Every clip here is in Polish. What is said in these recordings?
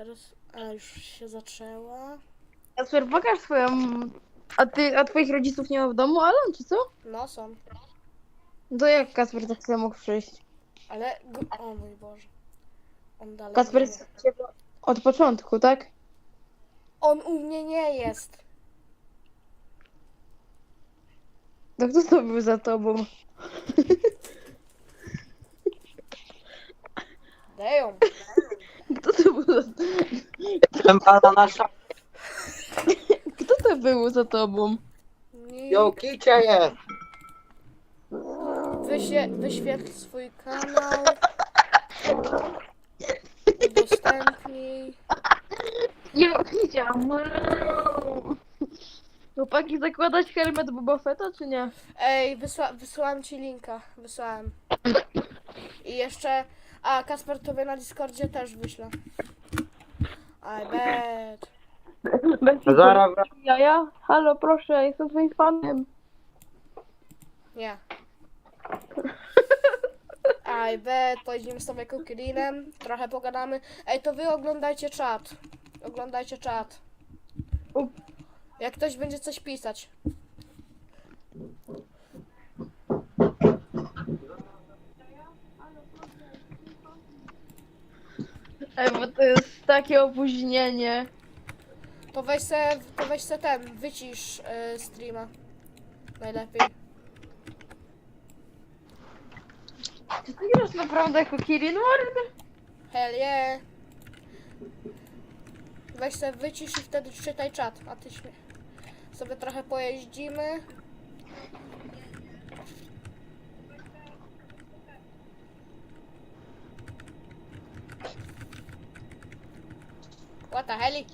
Teraz, a już się zaczęła. Kasper, pokaż swoją... A ty, a twoich rodziców nie ma w domu, Alan, czy co? No są, No To jak Kasper tak sobie mógł przyjść? ale... Go... O mój Boże. On dalej Kasper nie jest u ciebie od początku, tak? On u mnie nie jest. To kto to był za tobą? Deją. Za... Trębala nasza. Kto to był za tobą? Nie. Yo, kicie je. Wyświe... Wyświetl swój kanał. Udostępnij. Nie widziałam. Chłopaki, zakładać helmet Boba Fetta, czy nie? Ej, wysła... wysłałem ci linka. Wysłałem. I jeszcze... A, Kasper tobie na Discordzie też wyślę. I bet. Bez Zaraz wracam. Jaja? Halo, proszę, jestem twoim fanem. Nie. I bet, pojedziemy sobie Kukilinem, trochę pogadamy. Ej, to wy oglądajcie czat. Oglądajcie czat. Jak ktoś będzie coś pisać. Ej, bo to jest takie opóźnienie. To weź se, to weź se ten, wycisz y, streama. Najlepiej. Czy ty grasz naprawdę jako Kirin Ward? Hell yeah. Weź se wycisz i wtedy czytaj czat, a ty śmie... sobie trochę pojeździmy. What the hell?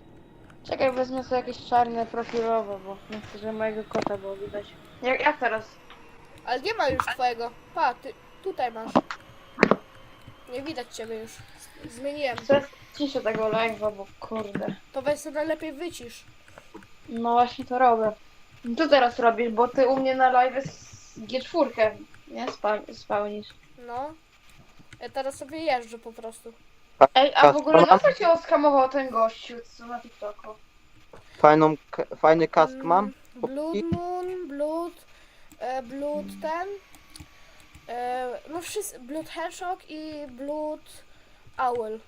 Czekaj, wezmę sobie jakieś czarne profilowe, bo nie chcę, żeby mojego kota było widać. Jak, jak teraz? Ale nie ma już twojego. Pa, ty tutaj masz. Nie widać ciebie już. Zmieniłem. Teraz ciszę tego live'a, bo kurde. To weź sobie najlepiej wycisz. No właśnie to robię. Co teraz robisz? Bo ty u mnie na live z G4, nie? Spełnisz. No. Ja teraz sobie jeżdżę po prostu. Ej, a w ogóle na co cię oskamował ten gościu, co na TikToku? Fajną, k- fajny kask mam. Mm, Blood Moon, Blood, e, Blood ten. E, no wszyscy, Blood Hedgehog i Blood Owl.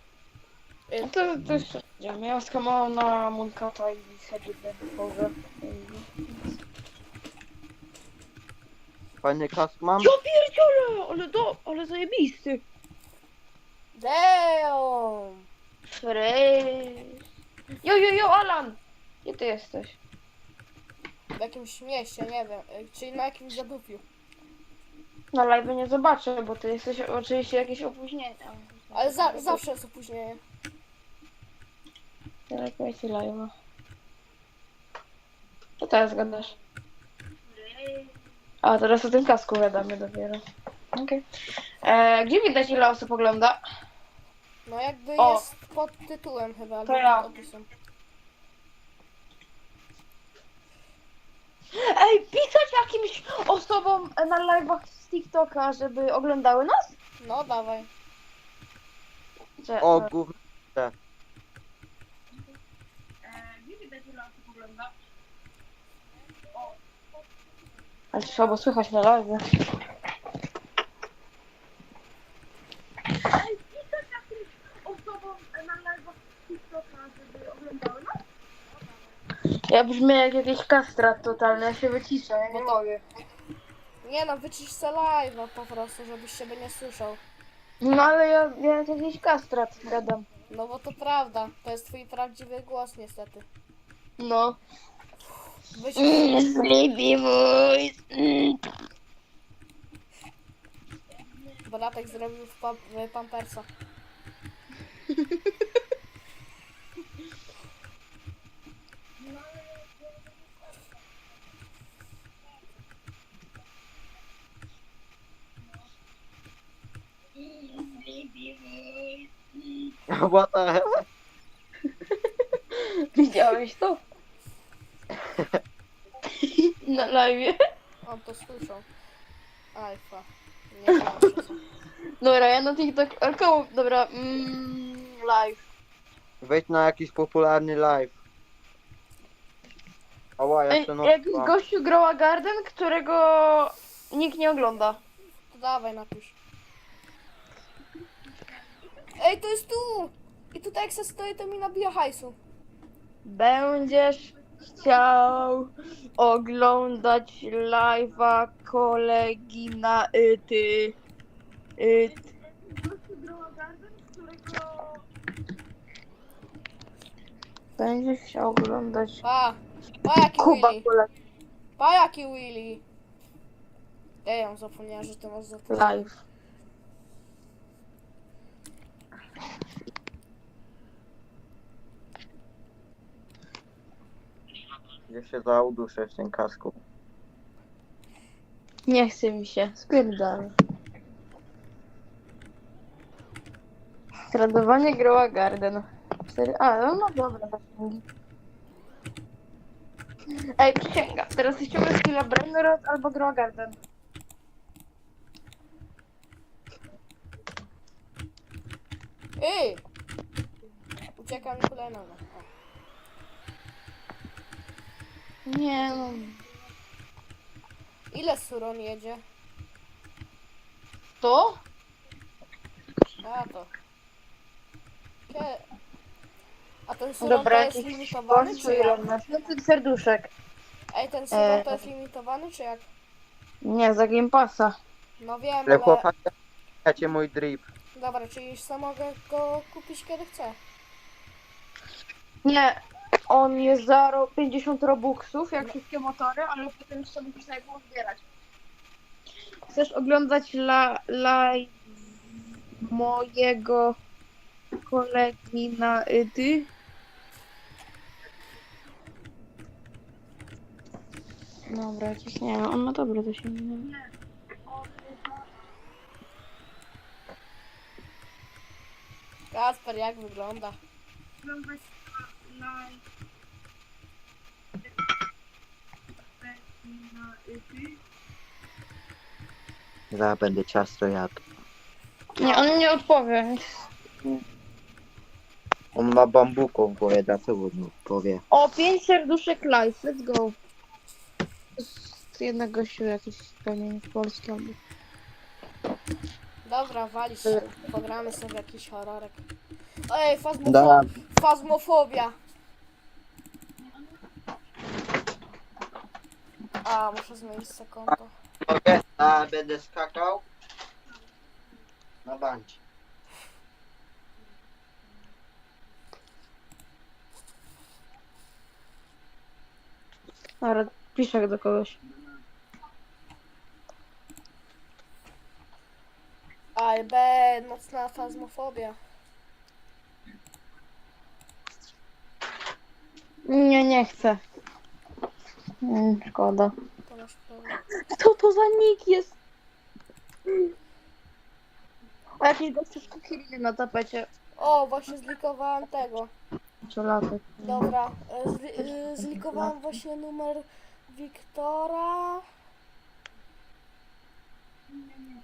No to, to jeszcze idziemy. Ja oskamował na Moonkata i Boże. Fajny kask mam. Ja pierdzielę, ale do, ale zajebisty. Damn! Fryz. Jo, jo, jo, Alan! Gdzie ty jesteś? W jakimś mieście, nie wiem. e, Czyli na jakimś zadupiu. Na live nie zobaczę, bo ty jesteś oczywiście jakieś opóźnienie. Ale za, zawsze jest opóźnienie. Telekujcie live'a. Co teraz gadasz? A, teraz o tym kasku gadamy dopiero. Okej. E, Gdzie widać ile osób ogląda? No jakby O. jest pod tytułem chyba, albo ja. pod opisem. Ej, pisać jakimś osobom na live'ach z TikToka, żeby oglądały nas? No dawaj. Że, O, gówno. Ale słabo słychać na live. Ja brzmię jak jakiś kastrat totalny, ja się wyciszę, ja nie mogę. Nie no, wycisz se live'a po prostu, żebyś siebie nie słyszał. No ale ja, ja jak jakiś kastrat gadam. No bo to prawda, to jest twój prawdziwy głos niestety. No. Wycisz, Sleepy voice. Bonatek zrobił w, pam w Pampersa. What the hell? Widziałeś to? Na live. On to słyszał. Alfa. Nie wiem, co. Dobra, ja na TikTok. ale komu- Dobra, mm, live. Wejdź na jakiś popularny live. Ała, ja Ej, się no... jakiś gościu grała Garden, którego nikt nie ogląda. To dawaj, napisz. Ej, to jest tu! I tutaj jak se stoi, to mi nabija hajsu. Będziesz chciał oglądać live'a kolegi na ty. It. Będziesz chciał oglądać Pa! Pa jaki Kuba Willy! kolegi Pa jaki Willy! Ej, ja zapomniałem, że ty masz zapomnieć. live. Gdzie się zauduszę w tym kasku. Nie chce mi się, spierdolę. Tradowanie grała Garden. A, no, no dobra. zasięgi. Ej, przysięga, teraz ściągnę skilla Brainrot albo grała Garden. Ej! Ucieka mi kolejna. no. O. Nie no. Ile Suron jedzie? To? A to. Kie... A ten Suron to Dobra, jest jakiś limitowany, czy jak? na 500 serduszek. Ej, ten Suron E. to jest limitowany, czy jak? Nie, za Game Passa. No wiem, Ale ale... mój drip. Dobra, czyli sam mogę go kupić kiedy chcę. Nie, on jest za ro- 50 robuxów, jak wszystkie motory, ale potem jeszcze musisz na niego zbierać. Chcesz oglądać la, live mojego kolegi na ty? Dobra, jakieś nie on ma dobre zasięgi. Kasper, jak wygląda? Oglądać live na ty? Zaraz będę ciasto jadł. Nie, on nie odpowie. On ma bambuko w głowie, dlatego mu powie. O, 5 serduszek live, let's go. Z jednego gościu jakiś pewnie nie polski albo. Dobra, walić się. Pogramy sobie w jakiś horrorek. Ej, fazmofo Da. fazmofobia. A, muszę zmienić se konto. Mogę? A będę skakał? Na bancie. Dobra, piszę do kogoś. Aj, B, nocna fazmofobia. Nie, nie chcę. Mm, szkoda. To masz problem. Co to za nick jest? A jakiś gościu z Kukiriny na tapecie. O, właśnie zlikowałam tego. Czolatek. Dobra, e, zli, e, zlikowałam właśnie numer Wiktora.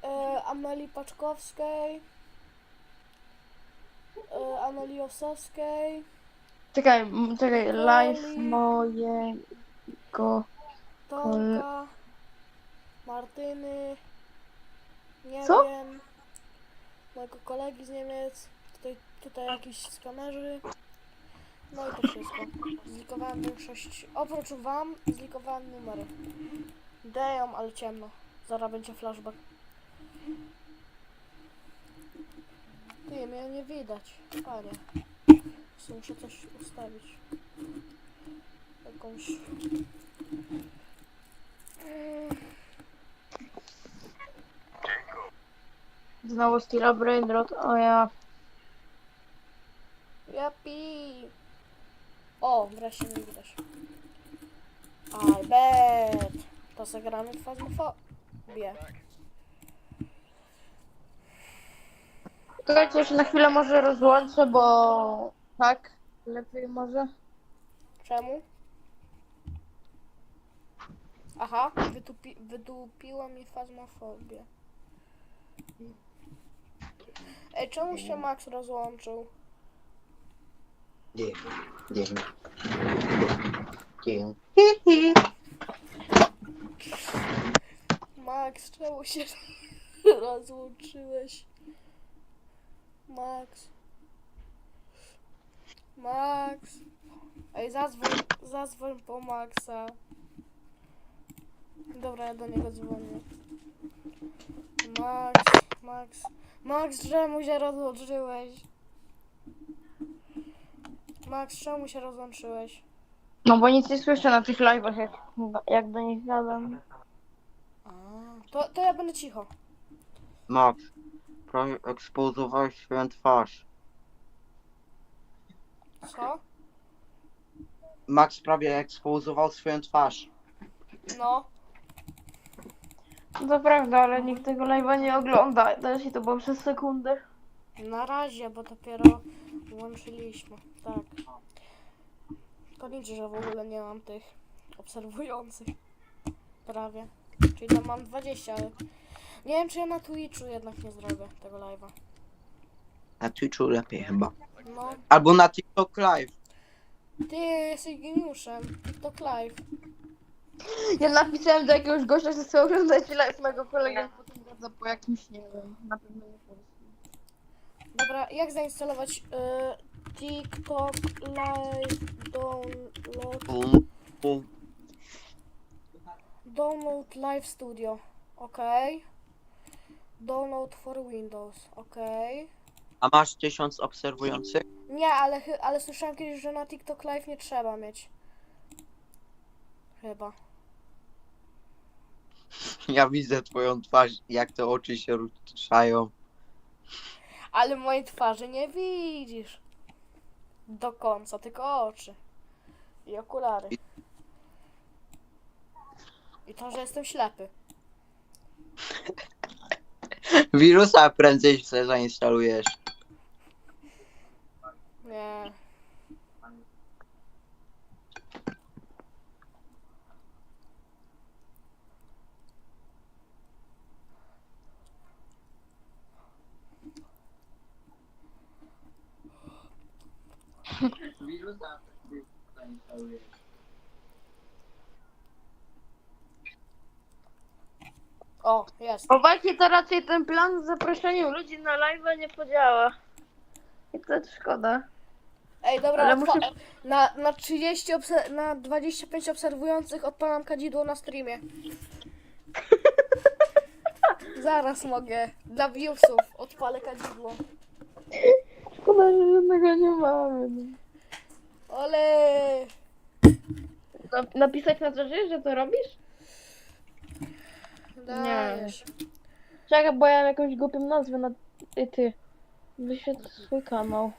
E, Amelii Paczkowskiej. E, Amelii Osowskiej. Czekaj, m- czekaj, live mojego. Tomka. Martyny. Nie Co? wiem. Mojego kolegi z Niemiec. Tutaj, tutaj jakiś skamerzy. No i to wszystko. Zlikowałem większość. Oprócz wam, zlikowałem numery. Deją, ale ciemno. Zaraz będzie flashback. Ty, mnie nie widać. Panie. Muszę coś ustawić. Jakąś... Znowu Stila Brainrot. O ja. Japi! O, wreszcie mnie widać. I bet! To zagramy w fazmofobię. Czekajcie, jeszcze na chwilę może rozłączę, bo... Tak? Lepiej może? Czemu? Aha, wytupi, mi fazmofobię. Ej, czemu się Max rozłączył? Dzień. Dzień. Dzień. Max, czemu się rozłączyłeś? Max. Max. Ej, zadzwoń, zadzwoń po Maxa. Dobra, ja do niego dzwonię. Max, Max. Max, czemu się rozłączyłeś? Max, czemu się rozłączyłeś? No bo nic nie słyszę na tych live'ach, jak, jak do nich gadam. A, to, to ja będę cicho. Max, prawie ekspozowałeś swoją twarz. Co? Max prawie ekspozował swoją twarz. No. To prawda, ale nikt tego live'a nie ogląda. Też i to było przez sekundę. Na razie, bo dopiero włączyliśmy. Tak. To liczy, że w ogóle nie mam tych obserwujących. Prawie. Czyli tam mam 20, ale nie wiem, czy ja na Twitchu jednak nie zrobię tego live'a. Na Twitchu lepiej chyba. No, Albo na TikTok Live. ty jesteś geniuszem. TikTok live. Ja napisałem do jakiegoś gościa, że chcę oglądać live mojego kolegi, a potem gadza po jakimś, nie wiem, na pewno nie polskim. Dobra, jak zainstalować y, TikTok live download. Download Live Studio. Ok. Download for Windows. Ok. A masz tysiąc obserwujących? Nie, ale, chy- ale słyszałem kiedyś, że na TikTok Live nie trzeba mieć. Chyba. Ja widzę twoją twarz, jak te oczy się ruszają. Ale mojej twarzy nie widzisz. Do końca, tylko oczy. I okulary. I to, że jestem ślepy. Wirusa prędzej sobie zainstalujesz. Nie. O, jest. Chłopaki, to raczej ten plan z zaproszeniem ludzi na live'a nie podziała. I to szkoda. Ej, dobra, Ale muszę- na, na 30 obse- na 25 obserwujących odpalam kadzidło na streamie. Zaraz mogę. Dla viewsów odpalę kadzidło. Szkoda, że żadnego nie mamy. Ole! Nap- Napisać na czacie, że to robisz? Dajesz. Czekaj, bo ja mam jakąś głupią nazwę na y, ty. Wyświetl swój kanał.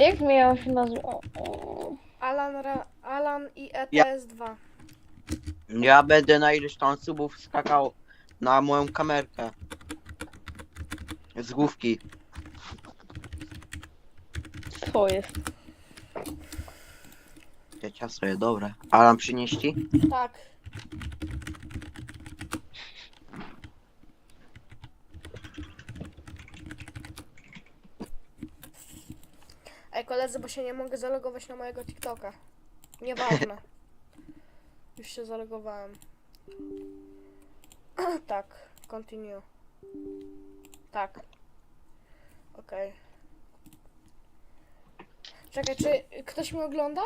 Jak zmieniało się nazwę? O, o. Alan, Ra- Alan i E ETS2. Ja będę na ileś tam subów skakał na moją kamerkę. Z główki. Co jest? Te ciasto jest dobre. Alan przynieść ci? Tak. Ej koledzy, bo się nie mogę zalogować na mojego TikToka. Nieważne. Już się zalogowałem. tak, continue. Tak. Okej. Czekaj, czy ktoś mnie ogląda?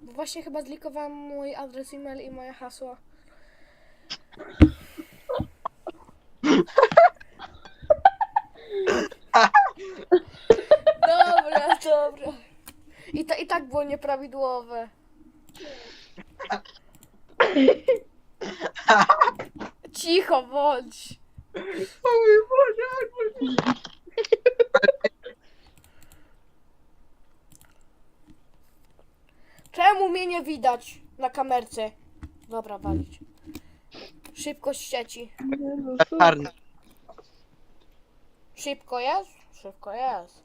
Bo właśnie chyba zlikowałem mój adres e-mail i moje hasło. Dobra, dobra. I, to, I tak było nieprawidłowe. Cicho bądź. Czemu mnie nie widać na kamerce? Dobra, walić. Szybkość sieci. Czarny. Szybko jest? Szybko jest.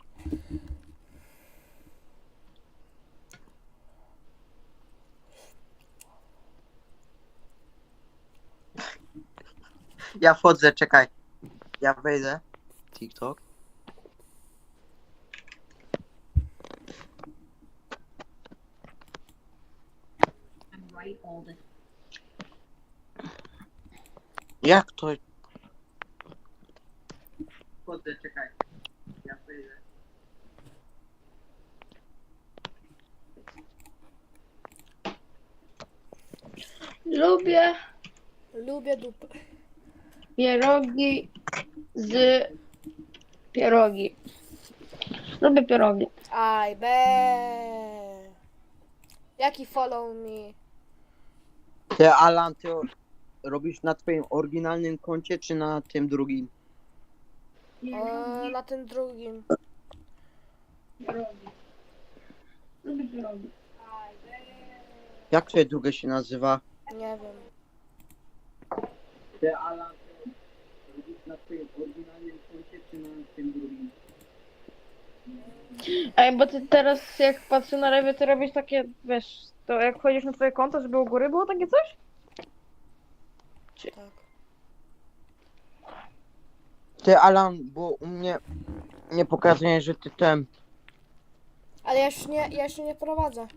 Ja wchodzę, czekaj. Ja wejdę. TikTok. Jak to? Chodzę, czekaj. Ja wyjdę. Lubię Lubię dupę. pierogi z pierogi. Lubię pierogi. Aj, be. Jaki follow me? Ty Alan, ty robisz na twoim oryginalnym koncie, czy na tym drugim? E, na tym drugim. Jak twoje drugie się nazywa? Nie wiem. Ty Alan, ty robisz na twoim oryginalnym koncie, czy na tym drugim? Ej, bo ty teraz jak patrzę na lewie, ty robisz takie, wiesz, to jak wchodzisz na twoje konto, żeby u góry było takie coś? Tak. Ty Alan, bo u mnie nie pokazuje, że ty ten. Ale ja już nie, ja jeszcze nie prowadzę.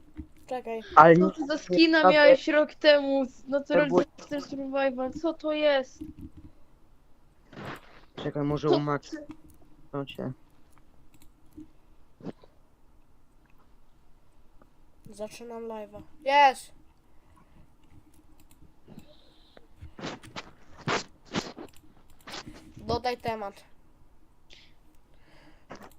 Czekaj. Ale Co ty za skina miałeś rok temu? Natural było- Disaster Survival, co to jest? czekaj, może Co- u Max. No cię. Zaczynam live'a. Jest! Dodaj temat.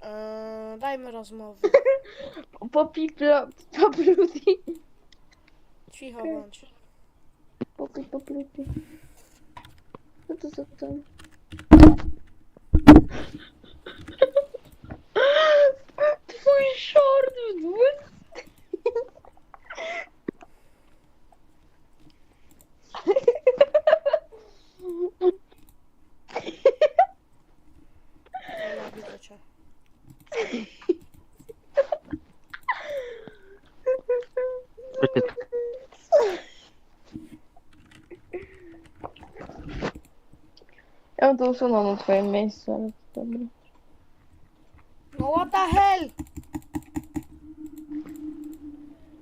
Eee, dajmy rozmowę. Popi, pla, popluti. Cicho bądź. Popi, popluti. Co to za tam? Twój short w dwóch. Nienawidzę cię. Co ty- Ja bym usunął na twoim miejscu, ale to dobra. No what the hell?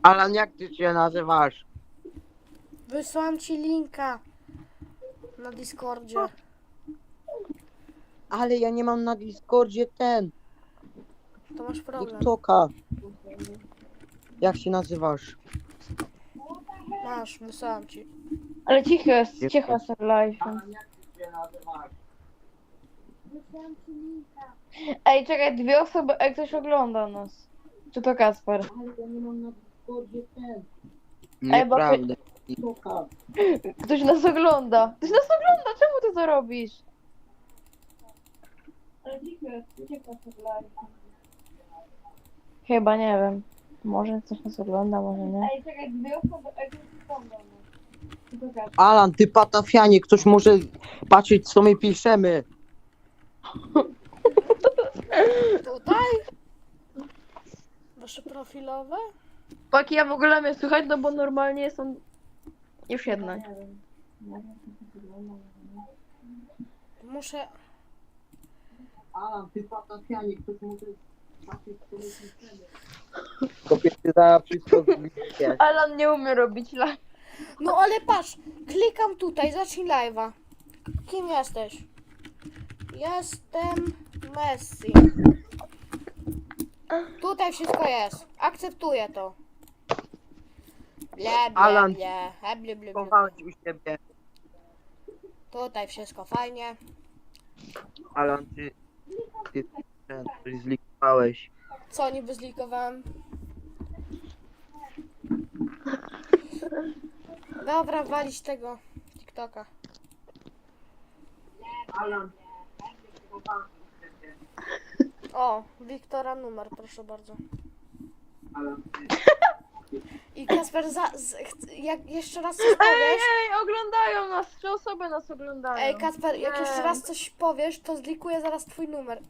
Alan, jak ty się nazywasz? Wysłałam ci linka na Discordzie. Ale ja nie mam na Discordzie ten. To masz problem. TikToka. Jak się nazywasz? Masz, wysłałam ci. Ale cicho jest, cicho jest live. Alan, jak ty się nazywasz? Ej, czekaj, dwie osoby, ej, ktoś ogląda nas. Czy to Kasper? Ale ja nie mam na Discordzie ten. Nieprawda. Ktoś nas ogląda. Ktoś nas ogląda, czemu ty to robisz? Chyba, nie wiem. Może ktoś nas ogląda, może nie. Ej, czekaj, dwie osoby, ej, ktoś ogląda nas. Alan, ty patafianie, ktoś może patrzeć co my piszemy. Tutaj? Wasze profilowe? Paki, ja w ogóle mnie słychać, no bo normalnie są już jedna. Muszę... Alan, ty patafianie, ktoś może. Kobiety za wszystko zbliżcie. Alan nie umie robić live. No ale patrz, klikam tutaj, zacznij live'a. Kim jesteś? Jestem Messi. Tutaj wszystko jest. Akceptuję to. Ble, ble, Alan. ble, he, ble, ble, ble. U siebie. Tutaj wszystko fajnie. Alan, ty, ty ten, coś zlikowałeś. Co niby zlikowałem? Dobra, walić tego TikToka. Alan, O, Wiktora numer, proszę bardzo. I Kasper, za, z, ch- jak jeszcze raz coś Ej, powiesz... ej, oglądają nas, trzy osoby nas oglądają. Ej, Kasper, jak jeszcze raz coś powiesz, to zlikuję zaraz twój numer.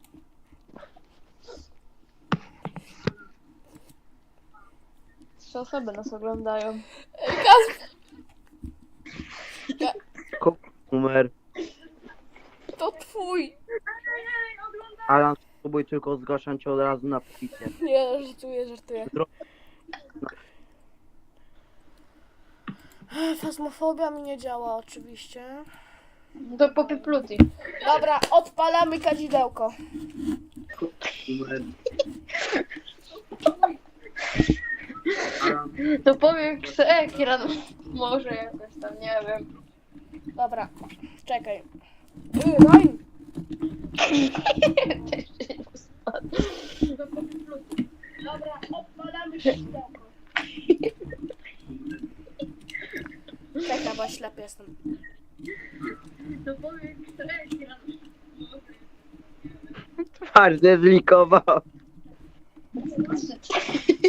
Trzy osoby nas oglądają. Ej, Kasper, Numer. to twój. Alan, spróbuj tylko zgłaszam cię od razu na picie. Nie, żartuję, żartuję. fasmofobia mi nie działa oczywiście. Do popy pluti. Dobra, odpalamy kadzidełko. To powiem ekran. Może jakoś tam, nie wiem. Dobra, czekaj. Yy, Ryan! Dobra, odpalamy. Czekaj, bo ślepy jestem. To powiem ekran. Twardy zlikował.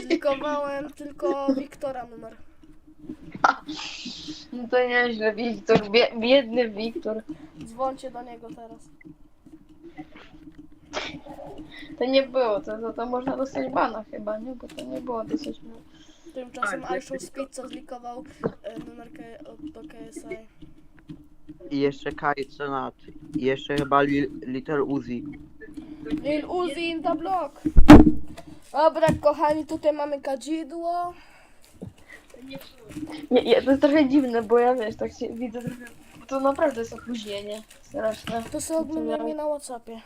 Zlikowałem tylko Wiktora numer. No to nieźle, Wiktor. Bie- biedny Wiktor. Dzwońcie do niego teraz. To nie było, to, to, to można dostać bana chyba, nie? Bo to nie było dosyć... Tymczasem Tak, iShow Speed, co zlikował e, numer K- od- do KSI. I jeszcze Kai Senat. I jeszcze chyba Li Little Uzi. Lil Uzi in the block. Dobra, kochani, tutaj mamy kadzidło. Nie, nie, to jest trochę dziwne, bo ja wiesz, tak się widzę trochę... To naprawdę jest opóźnienie. Straszne. To sobie oglądamy mnie na Whatsappie.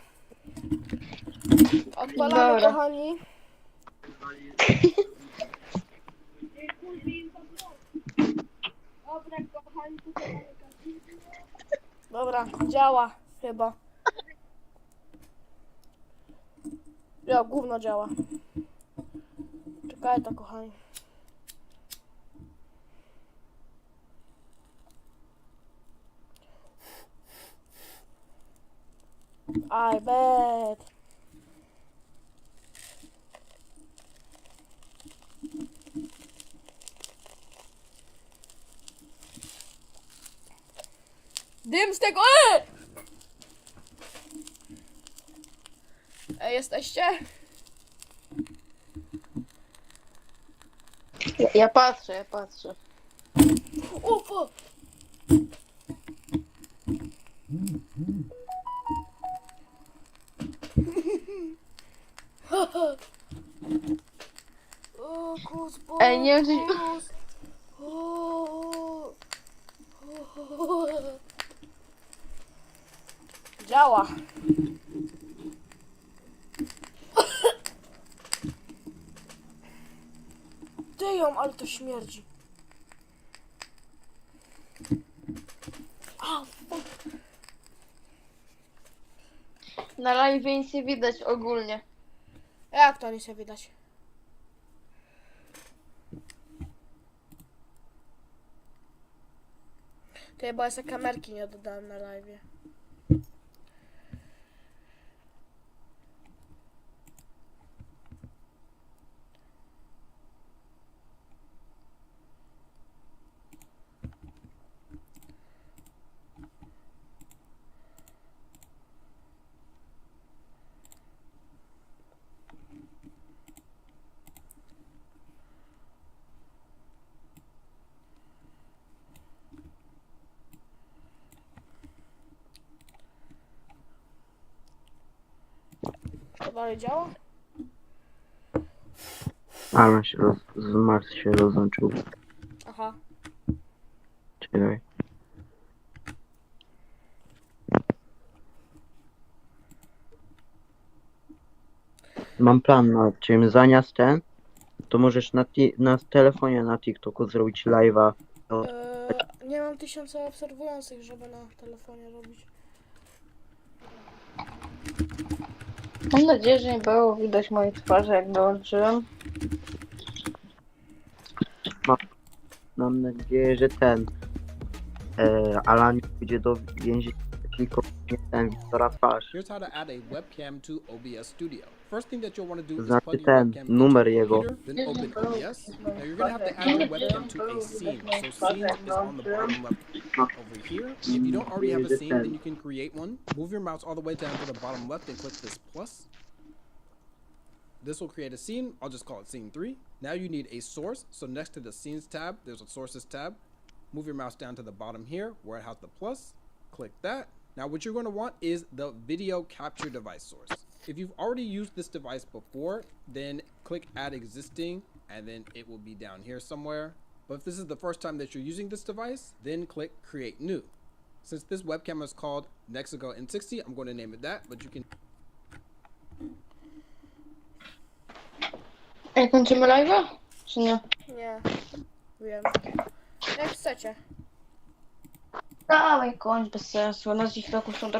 Odpalamy, Dobra. kochani. Dobra, działa chyba. Ja, gówno działa. Czekaj to, kochani. I bet. Dym z tego! E! E, jesteście? Ja, ja patrzę, ja patrzę. O, fuck! O, kus, bo, Ej, nie wiem, czy- kus. O, o. Działa. Ty ją, ale to śmierdzi. A. Na live nic nie widać ogólnie. Jak to nie widać? Ty, bo ja kamerki nie dodałem na live. Dalej działa? Ale się roz... z Mars się rozłączył. Aha. Czekaj. Mam plan na ciebie. Zamiast ten, to możesz na, ti- na telefonie na TikToku zrobić live'a. Eee, nie mam tysiąca obserwujących, żeby na telefonie robić. Mam nadzieję, że nie było widać mojej twarzy, jak dołączyłem. Mam nadzieję, że ten e, Alan pójdzie do więzienia tylko nie ten Wiktora twarz. Here's how to add a webcam to OBS Studio. First thing that you'll want to do is plug your webcam into your jego. computer, then open OBS. Now you're gonna have to add your webcam to a scene. So scene is on the bottom left over here. If you don't already have a scene, then you can create one. Move your mouse all the way down to the bottom left and click this plus. This will create a scene. I'll just call it scene three. Now you need a source. So next to the scenes tab, there's a sources tab. Move your mouse down to the bottom here where it has the plus. Click that. Now what you're going to want is the video capture device source. If you've already used this device before, then click add existing and then it will be down here somewhere. But if this is the first time that you're using this device, then click Create New. Since this webcam is called Nexigo N60, I'm going to name it that, but you can Ej, kończymy live'a? Czy nie? Nie. Wiem. Jak chcecie. Dawaj, kończ bez sensu. Na dziś roku są